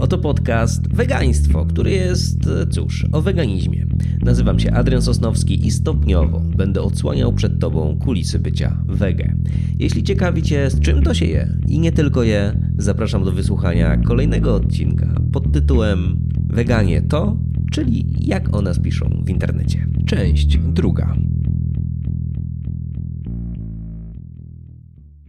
Oto podcast Wegaństwo, który jest, cóż, o weganizmie. Nazywam się Adrian Sosnowski i stopniowo będę odsłaniał przed Tobą kulisy bycia wege. Jeśli ciekawi Cię, z czym to się je i nie tylko je, zapraszam do wysłuchania kolejnego odcinka pod tytułem Weganie to, czyli jak o nas piszą w internecie. Część druga.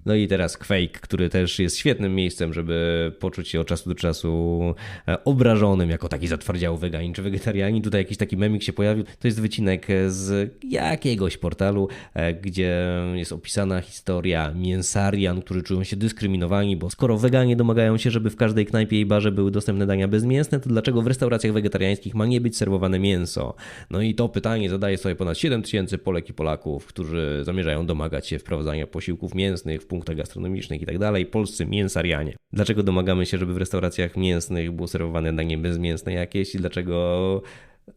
No i teraz Quake, który też jest świetnym miejscem, żeby poczuć się od czasu do czasu e, obrażonym jako taki zatwardziały weganin czy wegetarianin. Tutaj jakiś taki memik się pojawił. To jest wycinek z jakiegoś portalu, e, gdzie jest opisana historia mięsarian, którzy czują się dyskryminowani, bo skoro weganie domagają się, żeby w każdej knajpie i barze były dostępne dania bezmięsne, to dlaczego w restauracjach wegetariańskich ma nie być serwowane mięso? No i to pytanie zadaje sobie ponad 7 tysięcy Polek i Polaków, którzy zamierzają domagać się wprowadzania posiłków mięsnych w punktach gastronomicznych i tak polscy mięsarianie. Dlaczego domagamy się, żeby w restauracjach mięsnych było serwowane danie bezmięsne jakieś i dlaczego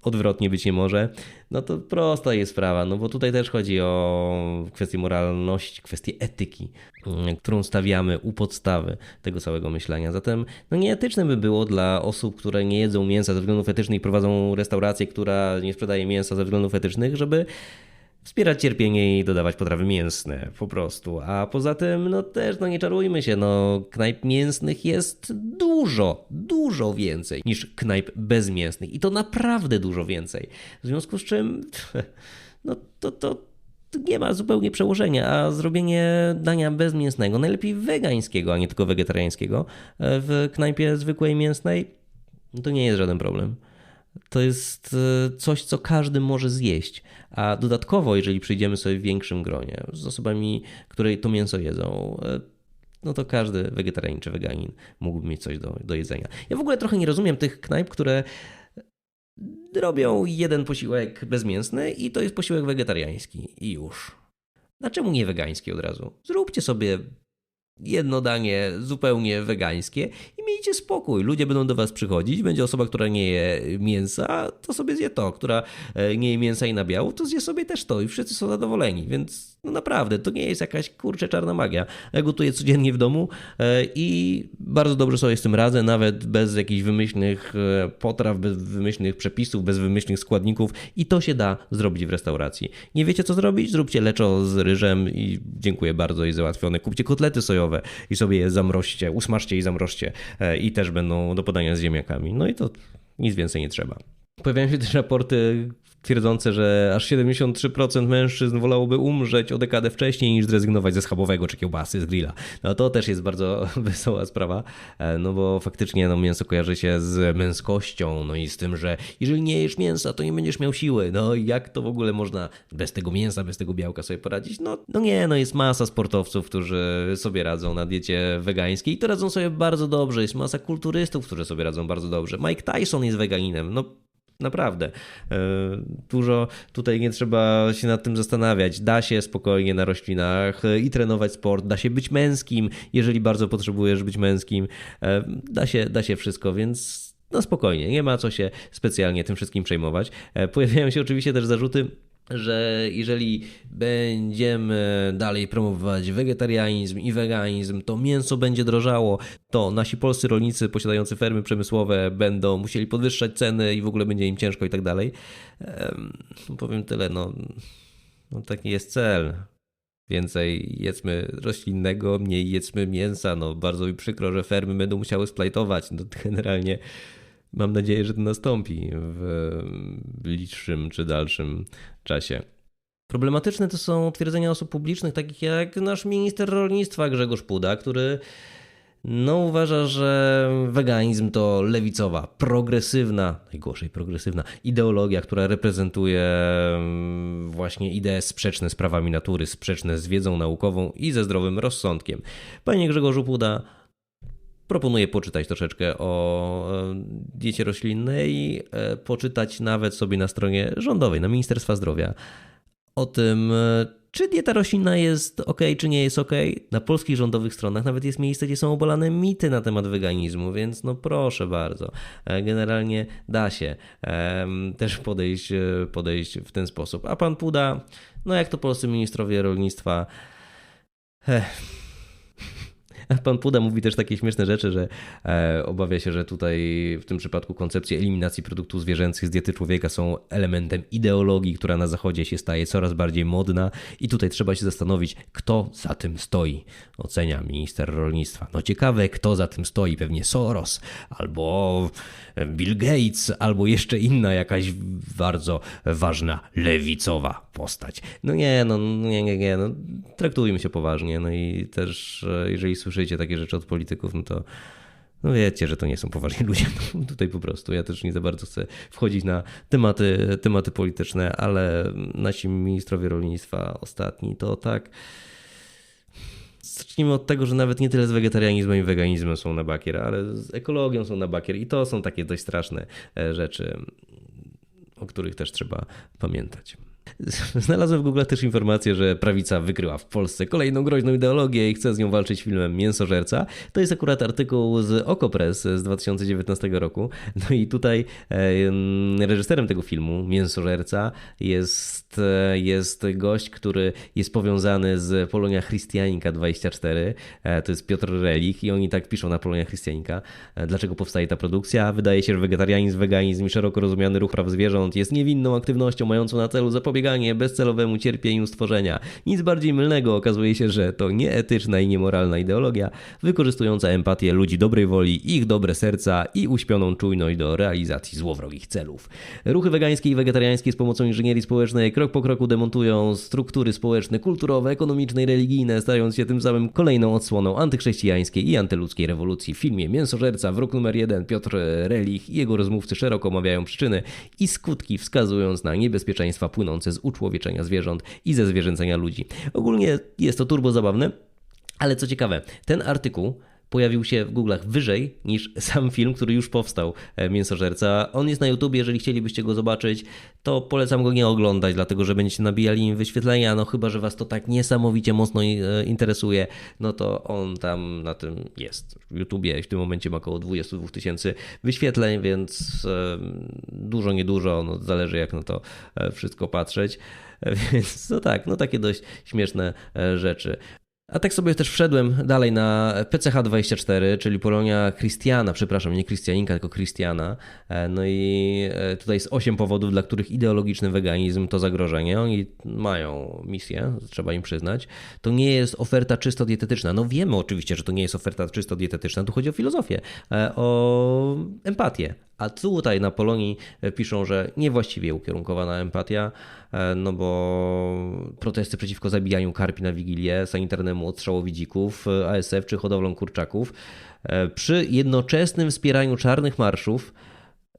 odwrotnie być nie może, no to prosta jest sprawa, no bo tutaj też chodzi o kwestię moralności, kwestię etyki, którą stawiamy u podstawy tego całego myślenia. Zatem no nieetyczne by było dla osób, które nie jedzą mięsa ze względów etycznych i prowadzą restaurację, która nie sprzedaje mięsa ze względów etycznych, żeby wspierać cierpienie i dodawać potrawy mięsne po prostu. A poza tym, no też, no nie czarujmy się, no knajp mięsnych jest dużo, dużo więcej niż knajp bezmięsnych i to naprawdę dużo więcej. W związku z czym, no to, to nie ma zupełnie przełożenia, a zrobienie dania bezmięsnego, najlepiej wegańskiego, a nie tylko wegetariańskiego, w knajpie zwykłej mięsnej, to nie jest żaden problem. To jest e, coś, co każdy może zjeść. A dodatkowo, jeżeli przyjdziemy sobie w większym gronie z osobami, które to mięso jedzą, e, no to każdy wegetarianin czy weganin mógłby mieć coś do, do jedzenia. Ja w ogóle trochę nie rozumiem tych knajp, które robią jeden posiłek bezmięsny i to jest posiłek wegetariański i już. Dlaczego nie wegański od razu? Zróbcie sobie jedno danie zupełnie wegańskie i miejcie spokój. Ludzie będą do was przychodzić, będzie osoba, która nie je mięsa, to sobie zje to, która e, nie je mięsa i nabiału, to zje sobie też to i wszyscy są zadowoleni, więc no naprawdę, to nie jest jakaś kurczę czarna magia. Ja gotuję codziennie w domu e, i bardzo dobrze sobie z tym radzę, nawet bez jakichś wymyślnych e, potraw, bez wymyślnych przepisów, bez wymyślnych składników i to się da zrobić w restauracji. Nie wiecie co zrobić? Zróbcie leczo z ryżem i dziękuję bardzo i załatwione. Kupcie kotlety sojowe i sobie je zamroźcie, usmażcie i zamroźcie i też będą do podania z ziemniakami. No i to nic więcej nie trzeba. Pojawiają się też raporty twierdzące, że aż 73% mężczyzn wolałoby umrzeć o dekadę wcześniej niż zrezygnować ze schabowego czy kiełbasy z grilla. No to też jest bardzo wesoła sprawa, e, no bo faktycznie no, mięso kojarzy się z męskością, no i z tym, że jeżeli nie jesz mięsa, to nie będziesz miał siły. No jak to w ogóle można bez tego mięsa, bez tego białka sobie poradzić? No, no nie, no jest masa sportowców, którzy sobie radzą na diecie wegańskiej i to radzą sobie bardzo dobrze. Jest masa kulturystów, którzy sobie radzą bardzo dobrze. Mike Tyson jest weganinem. No Naprawdę. E, dużo tutaj nie trzeba się nad tym zastanawiać. Da się spokojnie na roślinach i trenować sport, da się być męskim, jeżeli bardzo potrzebujesz być męskim. E, da się, da się wszystko, więc no spokojnie, nie ma co się specjalnie tym wszystkim przejmować. E, pojawiają się oczywiście też zarzuty że jeżeli będziemy dalej promować wegetarianizm i weganizm, to mięso będzie drożało, to nasi polscy rolnicy posiadający fermy przemysłowe będą musieli podwyższać ceny i w ogóle będzie im ciężko i tak dalej. Powiem tyle, no, no taki jest cel. Więcej jedzmy roślinnego, mniej jedzmy mięsa. No bardzo mi przykro, że fermy będą musiały splajtować. No generalnie Mam nadzieję, że to nastąpi w bliższym czy dalszym czasie. Problematyczne to są twierdzenia osób publicznych, takich jak nasz minister rolnictwa Grzegorz Puda, który no, uważa, że weganizm to lewicowa, progresywna, najgorszej progresywna ideologia, która reprezentuje mm, właśnie idee sprzeczne z prawami natury, sprzeczne z wiedzą naukową i ze zdrowym rozsądkiem. Panie Grzegorzu Puda, Proponuję poczytać troszeczkę o e, diecie roślinnej, e, poczytać nawet sobie na stronie rządowej, na Ministerstwa Zdrowia o tym, e, czy dieta roślinna jest ok, czy nie jest ok. Na polskich rządowych stronach nawet jest miejsce, gdzie są obalane mity na temat weganizmu, więc no proszę bardzo. Generalnie da się też podejść, podejść w ten sposób. A pan Puda, no jak to polscy ministrowie rolnictwa. Ech Pan Puda mówi też takie śmieszne rzeczy, że e, obawia się, że tutaj w tym przypadku koncepcje eliminacji produktów zwierzęcych z diety człowieka są elementem ideologii, która na zachodzie się staje coraz bardziej modna i tutaj trzeba się zastanowić, kto za tym stoi, ocenia minister rolnictwa. No ciekawe, kto za tym stoi, pewnie Soros albo Bill Gates, albo jeszcze inna jakaś bardzo ważna lewicowa postać. No nie, no nie, nie, nie, no traktujmy się poważnie, no i też jeżeli słyszycie takie rzeczy od polityków, no to no wiecie, że to nie są poważni ludzie. No, tutaj po prostu ja też nie za bardzo chcę wchodzić na tematy, tematy polityczne, ale nasi ministrowie rolnictwa ostatni to tak. Zacznijmy od tego, że nawet nie tyle z wegetarianizmem i weganizmem są na bakier, ale z ekologią są na bakier i to są takie dość straszne e, rzeczy, o których też trzeba pamiętać. Znalazłem w Google też informację, że prawica wykryła w Polsce kolejną groźną ideologię i chce z nią walczyć filmem Mięsożerca. To jest akurat artykuł z Okopres z 2019 roku. No i tutaj e, reżyserem tego filmu, Mięsożerca, jest, e, jest gość, który jest powiązany z Polonia Christianica 24. E, to jest Piotr Relich i oni tak piszą na Polonia Christianica. Dlaczego powstaje ta produkcja? Wydaje się, że wegetarianizm, weganizm i szeroko rozumiany ruch praw zwierząt jest niewinną aktywnością mającą na celu zapobieganie zapobieganie bezcelowemu cierpieniu stworzenia. Nic bardziej mylnego okazuje się, że to nieetyczna i niemoralna ideologia, wykorzystująca empatię ludzi dobrej woli, ich dobre serca i uśpioną czujność do realizacji złowrogich celów. Ruchy wegańskie i wegetariańskie z pomocą inżynierii społecznej krok po kroku demontują struktury społeczne, kulturowe, ekonomiczne i religijne, stając się tym samym kolejną odsłoną antychrześcijańskiej i antyludzkiej rewolucji. W filmie Mięsożerca, wróg numer jeden Piotr Relich i jego rozmówcy szeroko omawiają przyczyny i skutki, wskazując na niebezpieczeństwa płynące z uczłowieczenia zwierząt i ze zwierzęcenia ludzi. Ogólnie jest to turbo zabawne, ale co ciekawe, ten artykuł pojawił się w Google'ach wyżej niż sam film, który już powstał, e, Mięsożerca. On jest na YouTube, jeżeli chcielibyście go zobaczyć, to polecam go nie oglądać, dlatego że będziecie nabijali im wyświetlenia, no chyba, że was to tak niesamowicie mocno e, interesuje, no to on tam na tym jest. W YouTubie w tym momencie ma około 22 tysięcy wyświetleń, więc e, dużo, niedużo, no zależy jak na to wszystko patrzeć. Więc no tak, no takie dość śmieszne rzeczy. A tak sobie też wszedłem dalej na PCH24, czyli Polonia Christiana, przepraszam, nie Christianinka, tylko Christiana. E, no i e, tutaj jest 8 powodów, dla których ideologiczny weganizm to zagrożenie. Oni mają misję, trzeba im przyznać. To nie jest oferta czysto dietetyczna. No wiemy oczywiście, że to nie jest oferta czysto dietetyczna, tu chodzi o filozofię, e, o empatię. A tutaj na Polonii piszą, że niewłaściwie ukierunkowana empatia, no bo protesty przeciwko zabijaniu karpi na Wigilię, sanitarnemu odstrzałowi dzików, ASF czy hodowlą kurczaków, przy jednoczesnym wspieraniu czarnych marszów,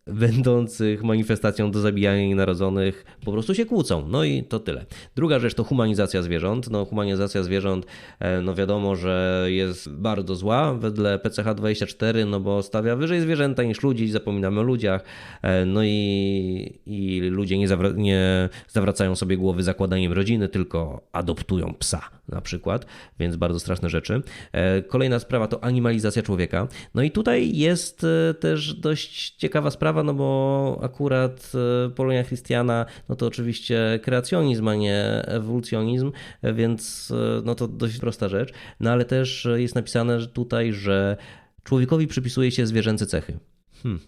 będących manifestacją do zabijania nienarodzonych po prostu się kłócą. No i to tyle. Druga rzecz to humanizacja zwierząt. No humanizacja zwierząt, e, no wiadomo, że jest bardzo zła wedle PCH24, no bo stawia wyżej zwierzęta niż ludzi, zapominamy o ludziach, e, no i, i ludzie nie, nie zawracają sobie głowy zakładaniem rodziny, tylko adoptują psa na przykład, więc bardzo straszne rzeczy. E, kolejna sprawa to animalizacja człowieka. No i tutaj jest też dość ciekawa sprawa, sprawa, no bo akurat e, Polonia Christiana, no to oczywiście kreacjonizm, a nie ewolucjonizm, więc e, no to dość prosta rzecz. No ale też jest napisane tutaj, że człowiekowi przypisuje się zwierzęce cechy. Hmm.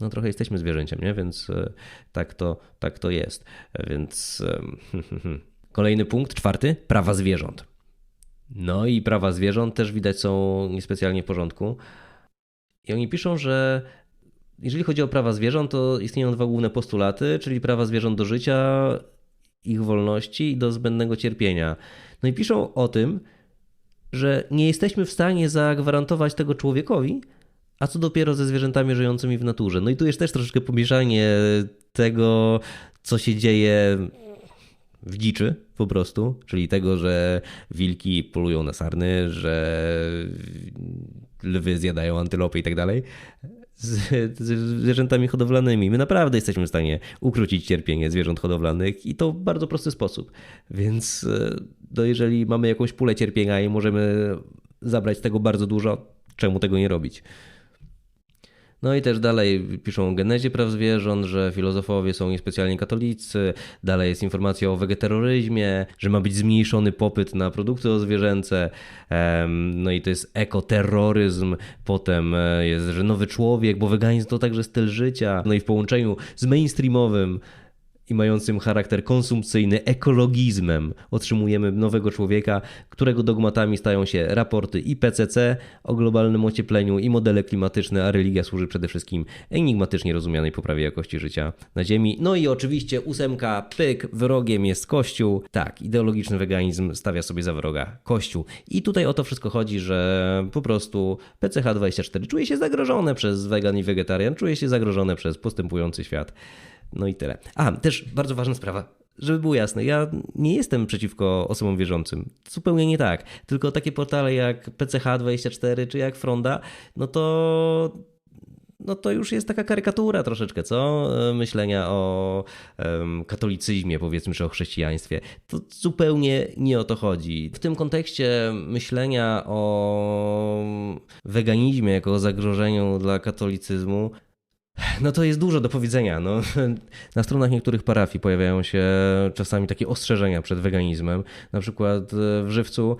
No trochę jesteśmy zwierzęciem, nie? Więc e, tak to, tak to jest. Więc kolejny punkt, czwarty, prawa zwierząt. No i prawa zwierząt też widać są niespecjalnie w porządku. I oni piszą, że jeżeli chodzi o prawa zwierząt, to istnieją dwa główne postulaty, czyli prawa zwierząt do życia, ich wolności i do zbędnego cierpienia. No i piszą o tym, że nie jesteśmy w stanie zagwarantować tego człowiekowi, a co dopiero ze zwierzętami żyjącymi w naturze. No i tu jest też troszeczkę pomieszanie tego, co się dzieje w dziczy po prostu, czyli tego, że wilki polują na sarny, że lwy zjadają antylopy i tak dalej, z, zwierzętami hodowlanymi. My naprawdę jesteśmy w stanie ukrócić cierpienie zwierząt hodowlanych i to w bardzo prosty sposób. Więc no jeżeli mamy jakąś pulę cierpienia i możemy zabrać tego bardzo dużo, czemu tego nie robić? No i też dalej piszą o genezie praw zwierząt, że filozofowie są niespecjalnie katolicy. Dalej jest informacja o wegeteroryzmie, że ma być zmniejszony popyt na produkty zwierzęce. No i to jest ekoterroryzm. Potem e, jest, że nowy człowiek, bo weganizm to także styl życia. No i w połączeniu z mainstreamowym i mającym charakter konsumpcyjny ekologizmem otrzymujemy nowego człowieka, którego dogmatami stają się raporty IPCC o globalnym ociepleniu i modele klimatyczne, a religia służy przede wszystkim enigmatycznie rozumianej poprawie jakości życia na Ziemi. No i oczywiście ósemka, pyk, wrogiem jest Kościół. Tak, ideologiczny weganizm stawia sobie za wroga Kościół. I tutaj o to wszystko chodzi, że po prostu PCH24 czuje się zagrożone przez wegan i wegetarian, czuje się zagrożone przez postępujący świat. No i tyle. A, też bardzo ważna sprawa. Żeby było jasne, ja nie jestem przeciwko osobom wierzącym. Zupełnie nie tak. Tylko takie portale jak PCH24 czy jak Fronda, no to no to już jest taka karykatura troszeczkę, co? Myślenia o um, katolicyzmie, powiedzmy, czy o chrześcijaństwie. To zupełnie nie o to chodzi. W tym kontekście myślenia o weganizmie jako zagrożeniu dla katolicyzmu, no to jest dużo do powiedzenia. No, na stronach niektórych parafii pojawiają się czasami takie ostrzeżenia przed weganizmem. Na przykład w Żywcu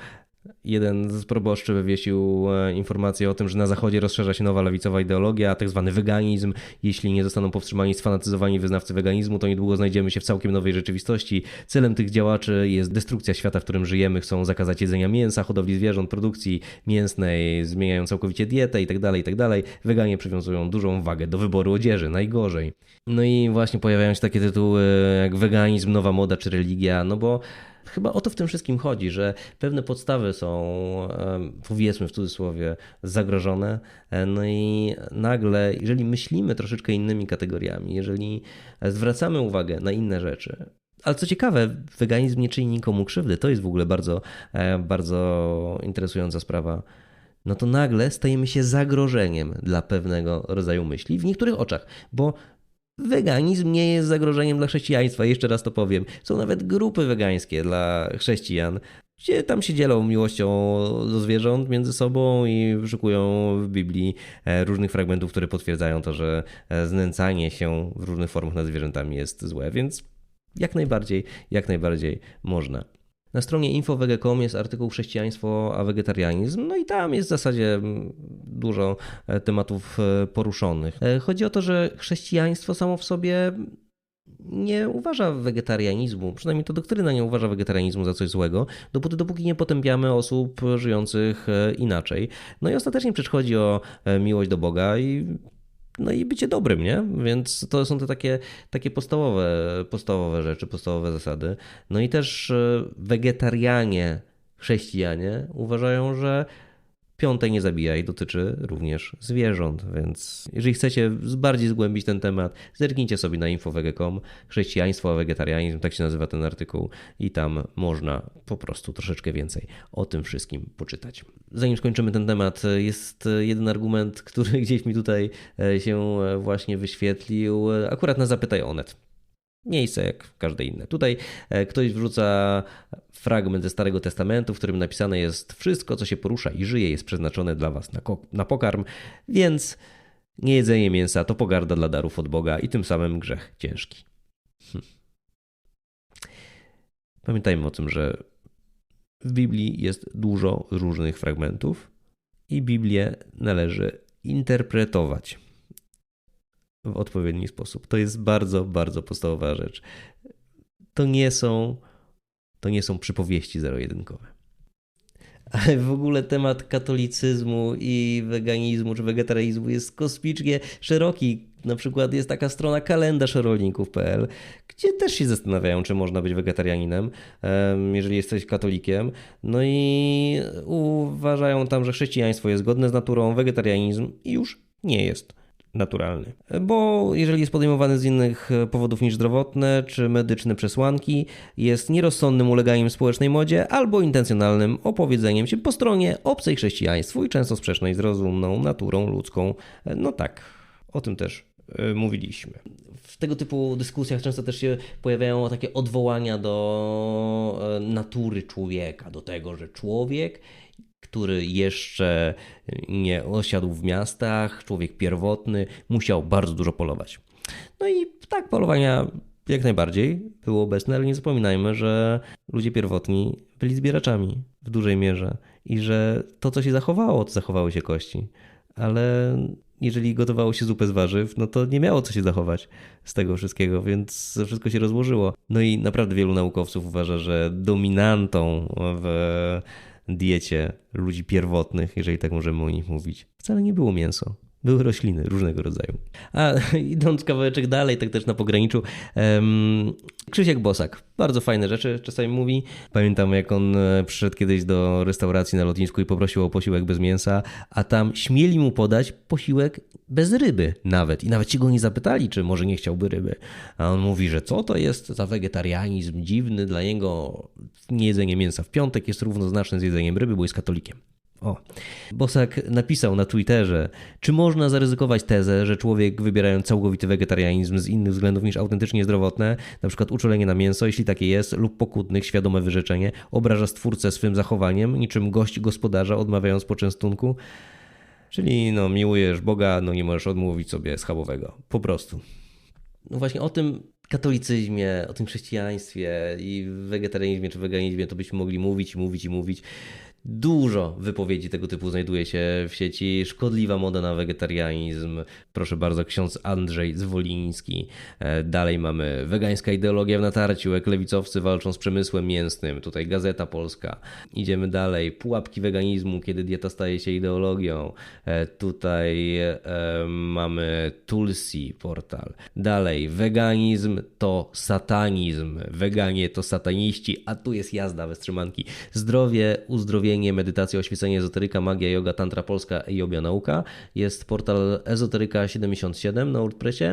Jeden z proboszczy wywiesił e, informację o tym, że na zachodzie rozszerza się nowa lewicowa ideologia, tak zwany weganizm. Jeśli nie zostaną powstrzymani sfanatyzowani wyznawcy weganizmu, to niedługo znajdziemy się w całkiem nowej rzeczywistości. Celem tych działaczy jest destrukcja świata, w którym żyjemy. Chcą zakazać jedzenia mięsa, hodowli zwierząt, produkcji mięsnej, zmieniają całkowicie dietę itd., tak itd. Tak Weganie przywiązują dużą wagę do wyboru odzieży, najgorzej. No i właśnie pojawiają się takie tytuły jak weganizm, nowa moda czy religia, no bo Chyba o to w tym wszystkim chodzi, że pewne podstawy są, powiedzmy w cudzysłowie, zagrożone. No i nagle, jeżeli myślimy troszeczkę innymi kategoriami, jeżeli zwracamy uwagę na inne rzeczy, ale co ciekawe, weganizm nie czyni nikomu krzywdy. To jest w ogóle bardzo, e, bardzo interesująca sprawa. No to nagle stajemy się zagrożeniem dla pewnego rodzaju myśli w niektórych oczach, bo Weganizm nie jest zagrożeniem dla chrześcijaństwa, jeszcze raz to powiem. Są nawet grupy wegańskie dla chrześcijan, gdzie tam się dzielą miłością do zwierząt między sobą i wyszukują w Biblii e, różnych fragmentów, które potwierdzają to, że e, znęcanie się w różnych formach nad zwierzętami jest złe, więc jak najbardziej, jak najbardziej można. Na stronie info.wege.com jest artykuł Chrześcijaństwo a wegetarianizm, no i tam jest w zasadzie mm, dużo e, tematów e, poruszonych. E, chodzi o to, że chrześcijaństwo samo w sobie nie uważa wegetarianizmu, przynajmniej to doktryna nie uważa wegetarianizmu za coś złego, dopóty, dopóki nie potępiamy osób żyjących inaczej. No i ostatecznie przecież chodzi o miłość do Boga i no i bycie dobrym, nie? Więc to są te takie, takie podstawowe, podstawowe rzeczy, podstawowe zasady. No i też e, wegetarianie, chrześcijanie uważają, że Piąte nie zabijaj dotyczy również zwierząt, więc jeżeli chcecie bardziej zgłębić ten temat, zerknijcie sobie na info.wege.com chrześcijaństwo wegetarianizm, tak się nazywa ten artykuł i tam można po prostu troszeczkę więcej o tym wszystkim poczytać. Zanim skończymy ten temat, jest jeden argument, który gdzieś mi tutaj e, się właśnie wyświetlił, akurat na Zapytaj Onet miejsce jak każde inne. Tutaj e, ktoś wrzuca fragment ze Starego Testamentu, w którym napisane jest wszystko, co się porusza i żyje, jest przeznaczone dla was na, na pokarm, więc niejedzenie mięsa to pogarda dla darów od Boga i tym samym grzech ciężki. Hm. Pamiętajmy o tym, że w Biblii jest dużo różnych fragmentów i Biblię należy interpretować w odpowiedni sposób. To jest bardzo, bardzo podstawowa rzecz. To nie są, to nie są przypowieści zero-jedynkowe. Ale w ogóle temat katolicyzmu i weganizmu czy wegetarianizmu jest kosmicznie szeroki. Na przykład jest taka strona kalendarz rolników.pl, gdzie też się zastanawiają, czy można być wegetarianinem, jeżeli jesteś katolikiem. No i uważają tam, że chrześcijaństwo jest zgodne z naturą, wegetarianizm już nie jest naturalny. Bo jeżeli jest podejmowany z innych powodów niż zdrowotne czy medyczne przesłanki, jest nierozsądnym uleganiem społecznej modzie albo intencjonalnym opowiedzeniem się po stronie obcej chrześcijaństwu i często sprzecznej z rozumną naturą ludzką. No tak, o tym też e, mówiliśmy. W tego typu dyskusjach często też się pojawiają takie odwołania do e, natury człowieka, do tego, że człowiek który jeszcze nie osiadł w miastach, człowiek pierwotny, musiał bardzo dużo polować. No i tak, polowania jak najbardziej były obecne, ale nie zapominajmy, że ludzie pierwotni byli zbieraczami w dużej mierze i że to, co się zachowało, to zachowały się kości. Ale jeżeli gotowało się zupę z warzyw, no to nie miało co się zachować z tego wszystkiego, więc wszystko się rozłożyło. No i naprawdę wielu naukowców uważa, że dominantą w diecie ludzi pierwotnych, jeżeli tak możemy o nich mówić, wcale nie było mięso. Były rośliny różnego rodzaju. A idąc kawałeczek dalej, tak też na pograniczu, um, Krzysiek Bosak. Bardzo fajne rzeczy czasami mówi. Pamiętam, jak on e, przyszedł kiedyś do restauracji na lotnisku i poprosił o posiłek bez mięsa, a tam śmieli mu podać posiłek bez ryby nawet. I nawet ci go nie zapytali, czy może nie chciałby ryby. A on mówi, że co to jest za wegetarianizm dziwny, dla niego niejedzenie mięsa w piątek jest równoznaczne z jedzeniem ryby, bo jest katolikiem. O. Bosak napisał na Twitterze, czy można zaryzykować tezę, że człowiek wybierając całkowity wegetarianizm z innych względów niż autentycznie zdrowotne, przykład uczulenie na mięso, jeśli takie jest, lub pokutnych, świadome wyrzeczenie, obraża stwórcę swym zachowaniem, niczym gość gospodarza odmawiając poczęstunku? Czyli no miłujesz Boga, no nie możesz odmówić sobie schabowego. Po prostu. No właśnie o tym katolicyzmie, o tym chrześcijaństwie i wegetarianizmie czy weganizmie to byśmy mogli mówić i mówić i mówić. Dużo wypowiedzi tego typu znajduje się w sieci. Szkodliwa moda na wegetarianizm. Proszę bardzo, ksiądz Andrzej Zwoliński. E, dalej mamy wegańska ideologia w natarciu, jak lewicowcy walczą z przemysłem mięsnym. Tutaj Gazeta Polska. Idziemy dalej. Pułapki weganizmu, kiedy dieta staje się ideologią. E, tutaj e, mamy Tulsi portal. Dalej, weganizm to satanizm. Weganie to sataniści, a tu jest jazda wstrzymanki. Zdrowie, uzdrowienie uzdrowienie, medytacja, oświecenie, ezoteryka, magia, yoga, tantra polska i obia nauka. Jest portal ezoteryka77 na WordPressie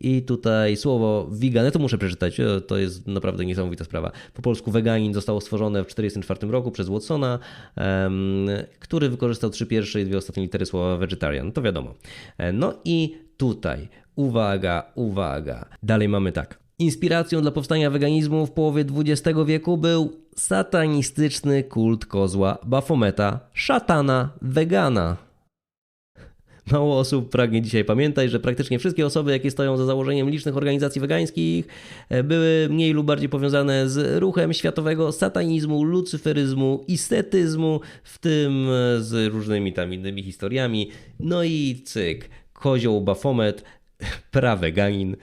i tutaj słowo vegan, to muszę przeczytać, to jest naprawdę niesamowita sprawa. Po polsku veganin zostało stworzone w 1944 roku przez Watsona, um, który wykorzystał trzy pierwsze i dwie ostatnie litery słowa vegetarian, to wiadomo. E, no i tutaj, uwaga, uwaga. Dalej mamy tak. Inspiracją dla powstania weganizmu w połowie XX wieku był satanistyczny kult kozła Bafometa, szatana wegana. Mało osób pragnie dzisiaj pamiętać, że praktycznie wszystkie osoby, jakie stoją za założeniem licznych organizacji wegańskich, e, były mniej lub bardziej powiązane z ruchem światowego satanizmu, lucyferyzmu, istetyzmu, w tym z różnymi tam innymi historiami. No i cyk, kozioł Bafomet, praweganin,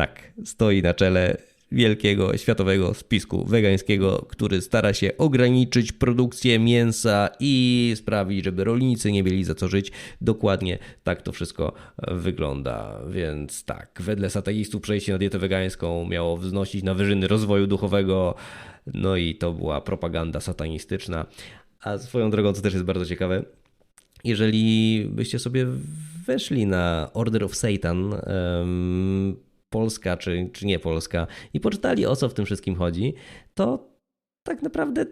tak, stoi na czele wielkiego światowego spisku wegańskiego, który stara się ograniczyć produkcję mięsa i sprawić, żeby rolnicy nie mieli za co żyć. Dokładnie tak to wszystko wygląda. Więc tak, wedle satanistów przejście na dietę wegańską miało wznosić na wyżyny rozwoju duchowego. No i to była propaganda satanistyczna. A swoją drogą, co też jest bardzo ciekawe, jeżeli byście sobie weszli na Order of Satan, Polska czy, czy nie Polska i poczytali o co w tym wszystkim chodzi, to tak naprawdę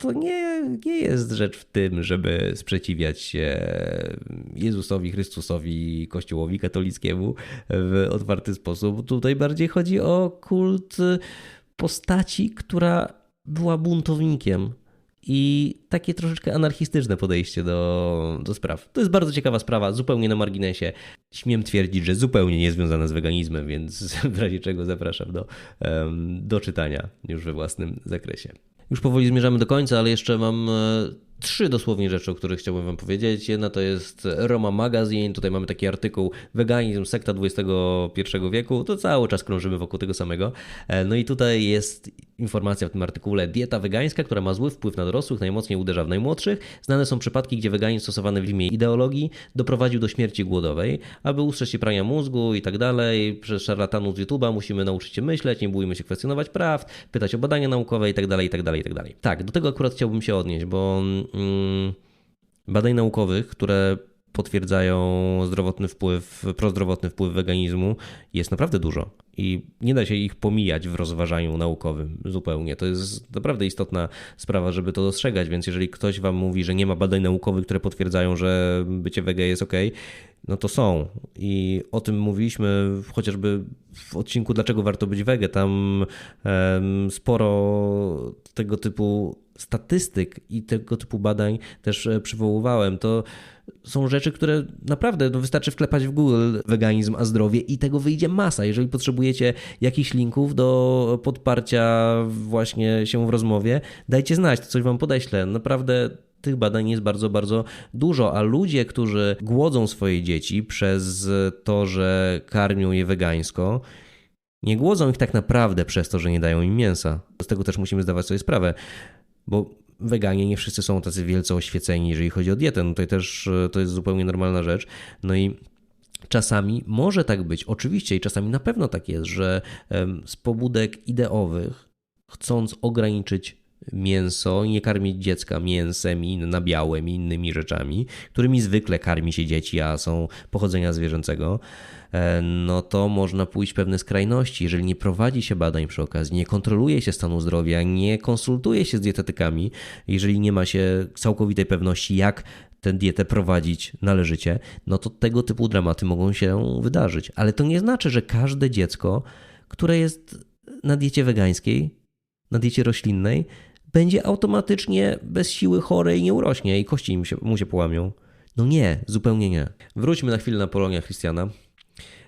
to nie, nie jest rzecz w tym, żeby sprzeciwiać się Jezusowi, Chrystusowi, Kościołowi katolickiemu w otwarty sposób. Tutaj bardziej chodzi o kult postaci, która była buntownikiem i takie troszeczkę anarchistyczne podejście do, do spraw. To jest bardzo ciekawa sprawa, zupełnie na marginesie. Śmiem twierdzić, że zupełnie niezwiązana z weganizmem, więc w razie czego zapraszam do, do czytania już we własnym zakresie. Już powoli zmierzamy do końca, ale jeszcze mam e, trzy dosłownie rzeczy, o których chciałbym Wam powiedzieć. Jedna to jest Roma Magazine. Tutaj mamy taki artykuł Weganizm, sekta XXI wieku. To cały czas krążymy wokół tego samego. E, no i tutaj jest informacja w tym artykule. Dieta wegańska, która ma zły wpływ na dorosłych, najmocniej uderza w najmłodszych. Znane są przypadki, gdzie weganizm stosowany w imię ideologii doprowadził do śmierci głodowej. Aby ustrzec się prania mózgu i tak dalej, przez szarlatanów z YouTube'a musimy nauczyć się myśleć, nie bójmy się kwestionować praw, pytać o badania naukowe i tak dalej, i tak dalej, i tak dalej. Tak, do tego akurat chciałbym się odnieść, bo mm, badań naukowych, które potwierdzają zdrowotny wpływ, prozdrowotny wpływ weganizmu jest naprawdę dużo i nie da się ich pomijać w rozważaniu naukowym zupełnie. To jest naprawdę istotna sprawa, żeby to dostrzegać, więc jeżeli ktoś wam mówi, że nie ma badań naukowych, które potwierdzają, że bycie wege jest ok, no to są. I o tym mówiliśmy chociażby w odcinku Dlaczego warto być wege. Tam sporo tego typu statystyk i tego typu badań też e, przywoływałem, to są rzeczy, które naprawdę no wystarczy wklepać w Google weganizm a zdrowie i tego wyjdzie masa. Jeżeli potrzebujecie jakichś linków do podparcia właśnie się w rozmowie, dajcie znać, to coś wam podeślę. Naprawdę tych badań jest bardzo, bardzo dużo, a ludzie, którzy głodzą swoje dzieci przez to, że karmią je wegańsko, nie głodzą ich tak naprawdę przez to, że nie dają im mięsa. Z tego też musimy zdawać sobie sprawę, bo weganie nie wszyscy są tacy wielce oświeceni, jeżeli chodzi o dietę. No tutaj też e, to jest zupełnie normalna rzecz. No i Czasami może tak być, oczywiście, i czasami na pewno tak jest, że z pobudek ideowych, chcąc ograniczyć mięso i nie karmić dziecka mięsem i nabiałem i innymi rzeczami, którymi zwykle karmi się dzieci, a są pochodzenia zwierzęcego, e, no to można pójść w pewne skrajności. Jeżeli nie prowadzi się badań przy okazji, nie kontroluje się stanu zdrowia, nie konsultuje się z dietetykami, jeżeli nie ma się całkowitej pewności, jak tę dietę prowadzić należycie, no to tego typu dramaty mogą się wydarzyć. Ale to nie znaczy, że każde dziecko, które jest na diecie wegańskiej, na diecie roślinnej, będzie automatycznie bez siły chore i nie urośnie i kości mu się, mu się połamią. No nie, zupełnie nie. Wróćmy na chwilę na Polonia Christiana.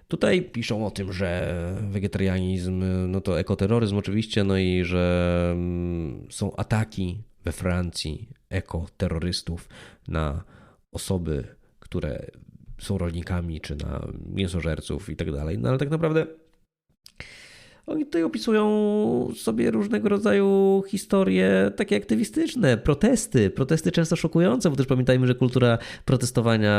Tutaj piszą o tym, że wegetarianizm no to ekoterroryzm oczywiście, no i że mm, są ataki we Francji ekoterrorystów na osoby, które są rolnikami, czy na mięsożerców i tak dalej. No ale tak naprawdę oni tutaj opisują sobie różnego rodzaju historie takie aktywistyczne, protesty. Protesty często szokujące, bo też pamiętajmy, że kultura protestowania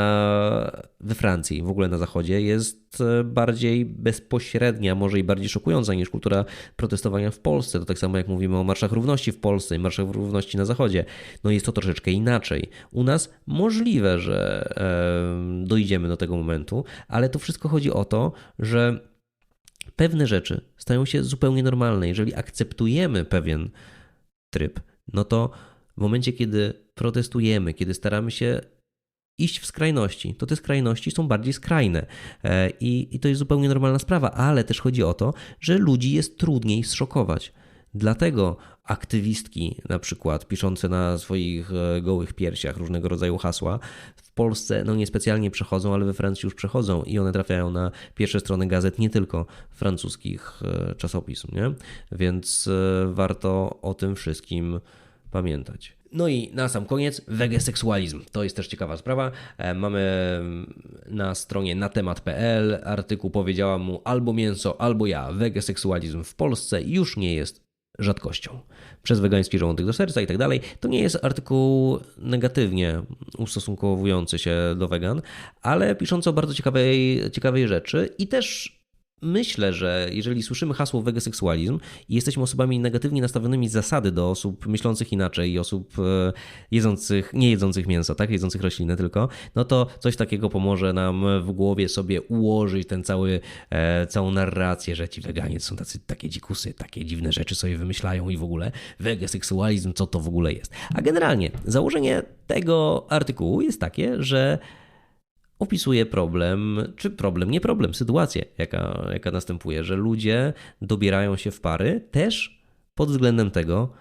we Francji, w ogóle na zachodzie, jest e, bardziej bezpośrednia, może i bardziej szokująca niż kultura protestowania w Polsce. To tak samo jak mówimy o marszach równości w Polsce i marszach równości na zachodzie. No jest to troszeczkę inaczej. U nas możliwe, że dojdziemy do tego momentu, ale to wszystko chodzi o to, że pewne rzeczy stają się zupełnie normalne. Jeżeli akceptujemy pewien tryb, no to w momencie, kiedy protestujemy, kiedy staramy się iść w skrajności, to te skrajności są bardziej skrajne e, I, i to jest zupełnie normalna sprawa, ale też chodzi o to, że ludzi jest trudniej zszokować. Dlatego aktywistki, na przykład piszące na swoich e, gołych piersiach różnego rodzaju hasła, w Polsce no niespecjalnie przechodzą, ale we Francji już przechodzą i one trafiają na pierwsze strony gazet nie tylko francuskich e, czasopism, nie? Więc e, warto o tym wszystkim pamiętać. No i na sam koniec wegeseksualizm. To jest też ciekawa sprawa. Mamy na stronie na temat.pl artykuł powiedziała mu albo mięso, albo ja. Wegeseksualizm w Polsce już nie jest rzadkością. Przez wegański żołądek do serca i tak dalej. To nie jest artykuł negatywnie ustosunkowujący się do wegan, ale piszący o bardzo ciekawej, ciekawej rzeczy i też myślę, że jeżeli słyszymy hasło wegeseksualizm i jesteśmy osobami negatywnie nastawionymi z zasady do osób myślących inaczej i osób e, jedzących, nie jedzących mięsa, tak, jedzących rośliny tylko, no to coś takiego pomoże nam w głowie sobie ułożyć ten cały, e, całą narrację, że ci weganie są tacy, takie dzikusy, takie dziwne rzeczy sobie wymyślają i w ogóle wegeseksualizm, co to w ogóle jest. A generalnie założenie tego artykułu jest takie, że opisuje problem, czy problem, nie problem, sytuację, jaka, jaka następuje, że ludzie dobierają się w pary też pod względem tego,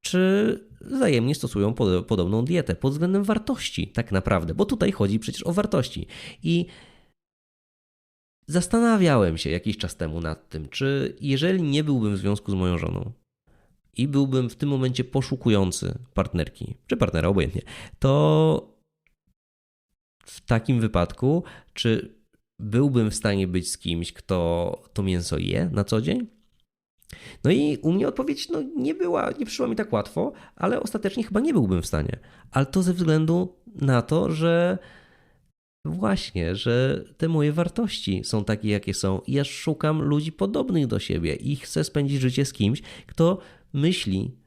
czy wzajemnie stosują podobną dietę, pod względem wartości, tak naprawdę, bo tutaj chodzi przecież o wartości. I zastanawiałem się jakiś czas temu nad tym, czy jeżeli nie byłbym w związku z moją żoną i byłbym w tym momencie poszukujący partnerki, czy partnera, obojętnie, to w takim wypadku, czy byłbym w stanie być z kimś, kto to mięso je na co dzień? No i u mnie odpowiedź no, nie była, nie przyszła mi tak łatwo, ale ostatecznie chyba nie byłbym w stanie. Ale to ze względu na to, że właśnie, że te moje wartości są takie, jakie są. Ja szukam ludzi podobnych do siebie i chcę spędzić życie z kimś, kto myśli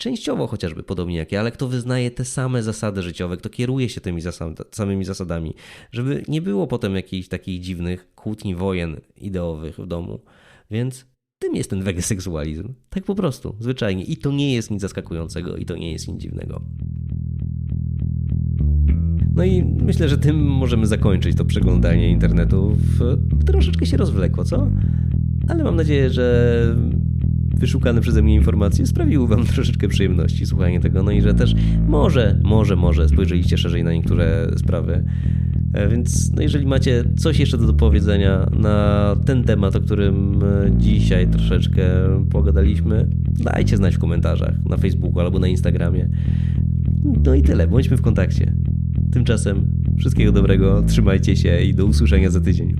częściowo chociażby podobnie jak ja, ale kto wyznaje te same zasady życiowe, kto kieruje się tymi zasad, samymi zasadami, żeby nie było potem jakichś takich dziwnych kłótni, wojen ideowych w domu. Więc tym jest ten wegeseksualizm. Tak po prostu, zwyczajnie. I to nie jest nic zaskakującego i to nie jest nic dziwnego. No i myślę, że tym możemy zakończyć to przeglądanie internetu. Troszeczkę się rozwlekło, co? Ale mam nadzieję, że wyszukane przeze mnie informacje sprawiły wam troszeczkę przyjemności słuchanie tego, no i że też może, może, może spojrzeliście szerzej na niektóre sprawy. E, Więc no jeżeli macie coś jeszcze do powiedzenia na ten temat, o którym e, dzisiaj troszeczkę pogadaliśmy, dajcie znać w komentarzach na Facebooku albo na Instagramie. No i tyle, bądźmy w kontakcie. Tymczasem wszystkiego dobrego, trzymajcie się i do usłyszenia za tydzień.